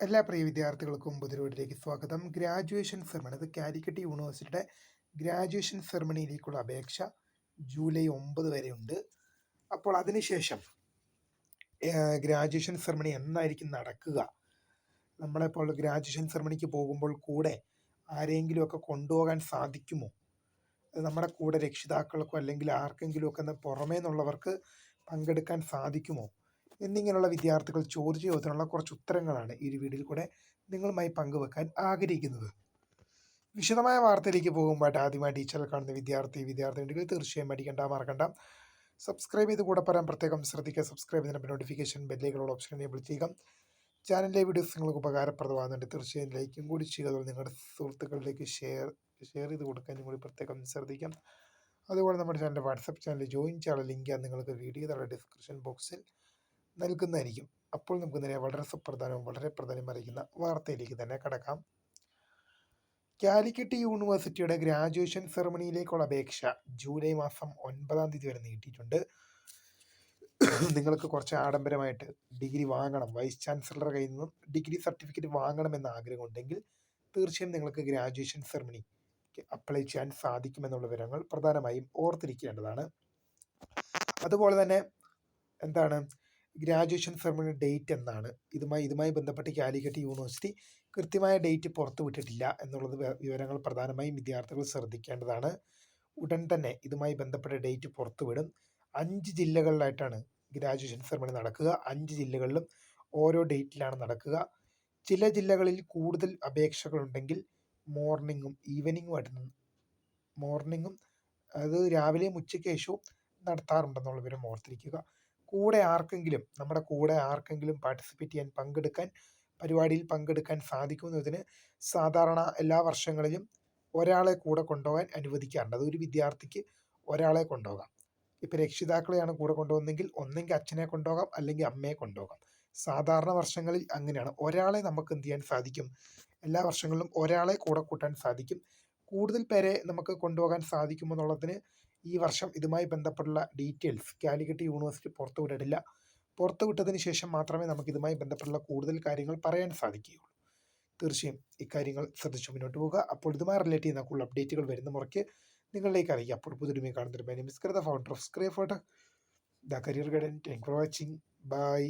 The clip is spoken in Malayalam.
എല്ലാ പ്രിയ വിദ്യാർത്ഥികൾക്കും പുതിരോടിലേക്ക് സ്വാഗതം. ഗ്രാജുവേഷൻ സെർമണി അത് കാലിക്കറ്റ് യൂണിവേഴ്സിറ്റിയുടെ ഗ്രാജുവേഷൻ സെറമണിയിലേക്കുള്ള അപേക്ഷ ജൂലൈ ഒമ്പത് വരെയുണ്ട് അപ്പോൾ അതിനുശേഷം ഗ്രാജുവേഷൻ സെറമണി എന്നായിരിക്കും നടക്കുക. നമ്മളെപ്പോൾ ഗ്രാജുവേഷൻ സെർമണിക്ക് പോകുമ്പോൾ കൂടെ ആരെങ്കിലുമൊക്കെ കൊണ്ടുപോകാൻ സാധിക്കുമോ? നമ്മുടെ കൂടെ രക്ഷിതാക്കൾക്കോ അല്ലെങ്കിൽ ആർക്കെങ്കിലുമൊക്കെ പുറമേ നിന്നുള്ളവർക്ക് പങ്കെടുക്കാൻ സാധിക്കുമോ? എന്നിങ്ങനെയുള്ള വിദ്യാർത്ഥികൾ ചോദിച്ച ചോദ്യത്തിനുള്ള കുറച്ച് ഉത്തരങ്ങളാണ് ഈ ഒരു വീഡിയോയിൽ കൂടെ നിങ്ങളുമായി പങ്കുവെക്കാൻ ആഗ്രഹിക്കുന്നത്. വിശദമായ വാർത്തയിലേക്ക് പോകുമ്പോൾ ആദ്യമായി ടീച്ചറിൽ കാണുന്ന വിദ്യാർത്ഥി വിദ്യാർത്ഥിനികൾ തീർച്ചയായും അടിക്കണ്ട മറക്കണ്ട. സബ്സ്ക്രൈബ് ചെയ്ത് കൂടെ പറയാൻ പ്രത്യേകം ശ്രദ്ധിക്കുക. സബ്സ്ക്രൈബ് ചെയ്തിട്ട് നോട്ടിഫിക്കേഷൻ ബെല്ലേക്കുള്ള ഓപ്ഷൻ എനേബിൾ ചെയ്യുക. ചാനലിലെ വീഡിയോസ് നിങ്ങൾക്ക് ഉപകാരപ്രദമാകുന്നുണ്ട്. തീർച്ചയായും ലൈക്കും കൂടി ചെയ്യുക. അതുപോലെ നിങ്ങളുടെ സുഹൃത്തുക്കളിലേക്ക് ഷെയർ ഷെയർ ചെയ്ത് കൊടുക്കാനും കൂടി പ്രത്യേകം ശ്രദ്ധിക്കാം. അതുപോലെ നമ്മുടെ ചാനലിന്റെ വാട്സപ്പ് ചാനൽ ജോയിൻ ചെയ്യാനുള്ള ലിങ്ക് നിങ്ങൾക്ക് വീഡിയോ താഴെ ഡിസ്ക്രിപ്ഷൻ ബോക്സിൽ നൽകുന്നതായിരിക്കും. അപ്പോൾ നമുക്ക് നേരെ വളരെ സുപ്രധാനവും വളരെ പ്രധാനം അറിയിക്കുന്ന വാർത്തയിലേക്ക് തന്നെ കടക്കാം. കാലിക്കറ്റ് യൂണിവേഴ്സിറ്റിയുടെ ഗ്രാജുവേഷൻ സെറമണിയിലേക്കുള്ള അപേക്ഷ ജൂലൈ മാസം ഒൻപതാം തീയതി വരെ നീട്ടിയിട്ടുണ്ട്. നിങ്ങൾക്ക് കുറച്ച് ആഡംബരമായിട്ട് ഡിഗ്രി വാങ്ങണം. വൈസ് ചാൻസലറുടെ കയ്യിൽ നിന്നും ഡിഗ്രി സർട്ടിഫിക്കറ്റ് വാങ്ങണമെന്ന ആഗ്രഹമുണ്ടെങ്കിൽ തീർച്ചയായും നിങ്ങൾക്ക് ഗ്രാജുവേഷൻ സെറമണി അപ്ലൈ ചെയ്യാൻ സാധിക്കുമെന്നുള്ള വിവരങ്ങൾ പ്രധാനമായും ഓർത്തിരിക്കേണ്ടതാണ്. അതുപോലെ തന്നെ എന്താണ്? ഗ്രാജുവേഷൻ സെറമണി ഡേറ്റ് എന്നാണ്. ഇതുമായി ഇതുമായി ബന്ധപ്പെട്ട് കാലിക്കറ്റ് യൂണിവേഴ്സിറ്റി കൃത്യമായ ഡേറ്റ് പുറത്തുവിട്ടിട്ടില്ല എന്നുള്ളത് വിവരങ്ങൾ പ്രധാനമായും വിദ്യാർത്ഥികൾ ശ്രദ്ധിക്കേണ്ടതാണ്. ഉടൻ തന്നെ ഇതുമായി ബന്ധപ്പെട്ട ഡേറ്റ് പുറത്തുവിടും അഞ്ച് ജില്ലകളിലായിട്ടാണ് ഗ്രാജുവേഷൻ സെറമണി നടക്കുക. അഞ്ച് ജില്ലകളിലും ഓരോ ഡേറ്റിലാണ് നടക്കുക. ചില ജില്ലകളിൽ കൂടുതൽ അപേക്ഷകളുണ്ടെങ്കിൽ മോർണിംഗും ഈവനിങ്ങുമായിട്ട് മോർണിംഗും അത് രാവിലെയും ഉച്ചയ്ക്ക് ശേഷവും നടത്താറുണ്ടെന്നുള്ള വിവരം ഓർത്തിരിക്കുക. കൂടെ ആർക്കെങ്കിലും നമ്മുടെ കൂടെ ആർക്കെങ്കിലും പാർട്ടിസിപ്പേറ്റ് ചെയ്യാൻ പങ്കെടുക്കാൻ പരിപാടിയിൽ പങ്കെടുക്കാൻ സാധിക്കുന്നതിന് സാധാരണ എല്ലാ വർഷങ്ങളിലും ഒരാളെ കൂടെ കൊണ്ടുപോകാൻ അനുവദിക്കാറുണ്ട്. അതൊരു വിദ്യാർത്ഥിക്ക് ഒരാളെ കൊണ്ടുപോകാം. ഇപ്പം രക്ഷിതാക്കളെയാണ് കൂടെ കൊണ്ടുപോകുന്നതെങ്കിൽ ഒന്നെങ്കിൽ അച്ഛനെ കൊണ്ടുപോകാം അല്ലെങ്കിൽ അമ്മയെ കൊണ്ടുപോകാം. സാധാരണ വർഷങ്ങളിൽ അങ്ങനെയാണ്. ഒരാളെ നമുക്ക് എന്ത് ചെയ്യാൻ സാധിക്കും? എല്ലാ വർഷങ്ങളിലും ഒരാളെ കൂടെ കൂട്ടാൻ സാധിക്കും. കൂടുതൽ പേരെ നമുക്ക് കൊണ്ടുപോകാൻ സാധിക്കുമെന്നുള്ളതിന് ഈ വർഷം ഇതുമായി ബന്ധപ്പെട്ടുള്ള ഡീറ്റെയിൽസ് കാലിക്കറ്റ് യൂണിവേഴ്സിറ്റി പുറത്തുവിട്ടിട്ടില്ല പുറത്തുവിട്ടതിന് ശേഷം മാത്രമേ നമുക്ക് ഇതുമായി ബന്ധപ്പെട്ടുള്ള കൂടുതൽ കാര്യങ്ങൾ പറയാൻ സാധിക്കുകയുള്ളൂ. തീർച്ചയായും ഇക്കാര്യങ്ങൾ ശ്രദ്ധിച്ചു മുന്നോട്ട് പോകുക അപ്പോൾ ഇതുമായി റിലേറ്റ് ചെയ്യുന്ന കൂടുതൽ അപ്ഡേറ്റുകൾ വരുന്ന മുറയ്ക്ക് നിങ്ങളിലേക്ക് അറിയിക്കുക അപ്പോൾ പുതിയ കാണുന്നൊരു മിസ്കൃത founder of സ്ക്രേ photo the career guidance thank for watching bye